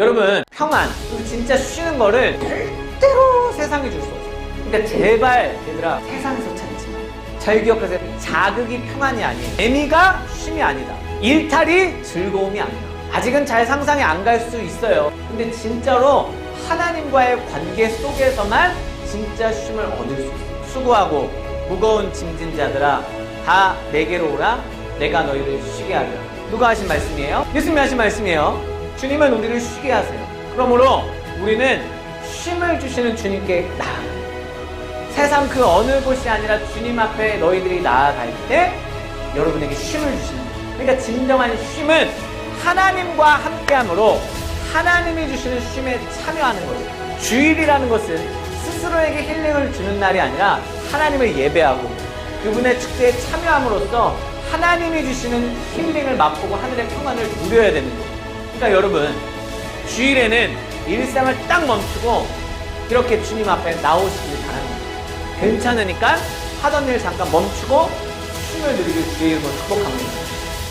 여러분 평안 진짜 쉬는 거를 절대로 세상에 줄 수 없어요 그러니까 제발 얘들아 세상에서 찾지 마잘 기억하세요. 자극이 평안이 아니에요. 재미가 쉼이 아니다. 일탈이 즐거움이 아니다. 아직은 잘 상상이 안 갈 수 있어요. 근데 진짜로 하나님과의 관계 속에서만 진짜 쉼을 얻을 수 있어요. 수고하고 무거운 짐진 자들아 다 내게로 오라. 내가 너희를 쉬게 하리라. 누가 하신 말씀이에요? 예수님이 하신 말씀이에요 주님은 우리를 쉬게 하세요. 그러므로 우리는 쉼을 주시는 주님께 나아가요. 세상 그 어느 곳이 아니라 주님 앞에 너희들이 나아갈 때 여러분에게 쉼을 주시는 거예요. 그러니까 진정한 쉼은 하나님과 함께함으로 하나님이 주시는 쉼에 참여하는 거예요. 주일이라는 것은 스스로에게 힐링을 주는 날이 아니라 하나님을 예배하고 그분의 축제에 참여함으로써 하나님이 주시는 힐링을 맛보고 하늘의 평안을 누려야 되는 거예요. 그러니까 여러분 주일에는 일상을 딱 멈추고 이렇게 주님 앞에 나오시길 바랍니다. 괜찮으니까 하던 일 잠깐 멈추고 쉼을 누리길 주의 이름으로 축복합니다.